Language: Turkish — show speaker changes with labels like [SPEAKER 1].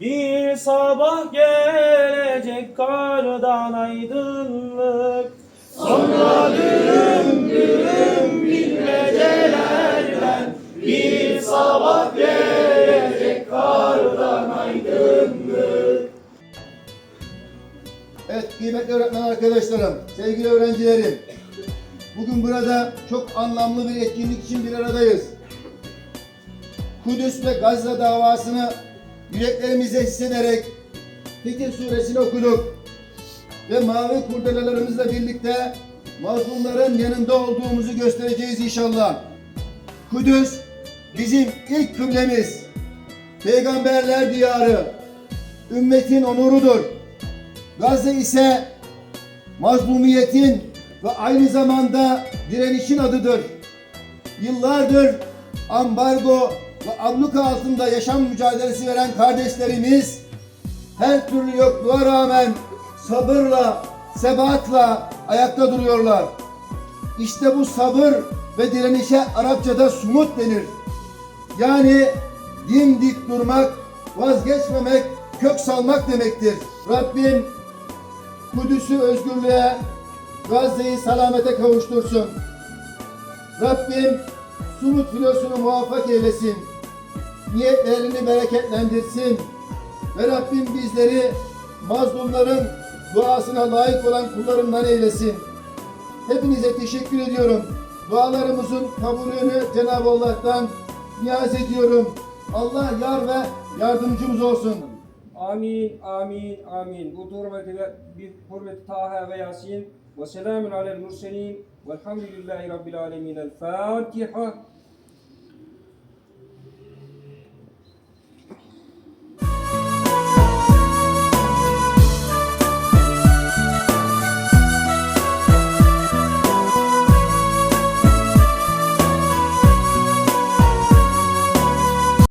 [SPEAKER 1] bir sabah gelecek kardan aydınlık Sonra düm düm bilmecelerden bir sabah gelecek kardan aydınlık
[SPEAKER 2] Evet kıymetli öğretmen arkadaşlarım, sevgili öğrencilerim. Bugün burada çok anlamlı bir etkinlik için bir aradayız. Kudüs ve Gazze davasını yüreklerimize hissederek Fetih suresini okuduk. Ve mavi kurdelalarımızla birlikte mazlumların yanında olduğumuzu göstereceğiz inşallah. Kudüs bizim ilk kıblemiz. Peygamberler diyarı. Ümmetin onurudur. Gazze ise mazlumiyetin ve aynı zamanda direnişin adıdır. Yıllardır ambargo abluka altında yaşam mücadelesi veren kardeşlerimiz her türlü yokluğa rağmen sabırla, sebatla ayakta duruyorlar. İşte bu sabır ve direnişe Arapçada sumut denir. Yani dimdik durmak, vazgeçmemek, kök salmak demektir. Rabbim Kudüs'ü özgürlüğe, Gazze'yi salamete kavuştursun. Rabbim Sumut filosunu muvaffak eylesin. Niyetlerini bereketlendirsin. Ve Rabbim bizleri mazlumların duasına layık olan kullarından eylesin. Hepinize teşekkür ediyorum. Dualarımızın kabulünü Cenab-ı Allah'tan niyaz ediyorum. Allah yar ve yardımcımız olsun.
[SPEAKER 3] Amin, amin, amin. Bu hürmeti ve bir hürmeti Taha ve Yasin ve selamun alel murselin velhamdülillahi rabbil alemin. El Fatiha.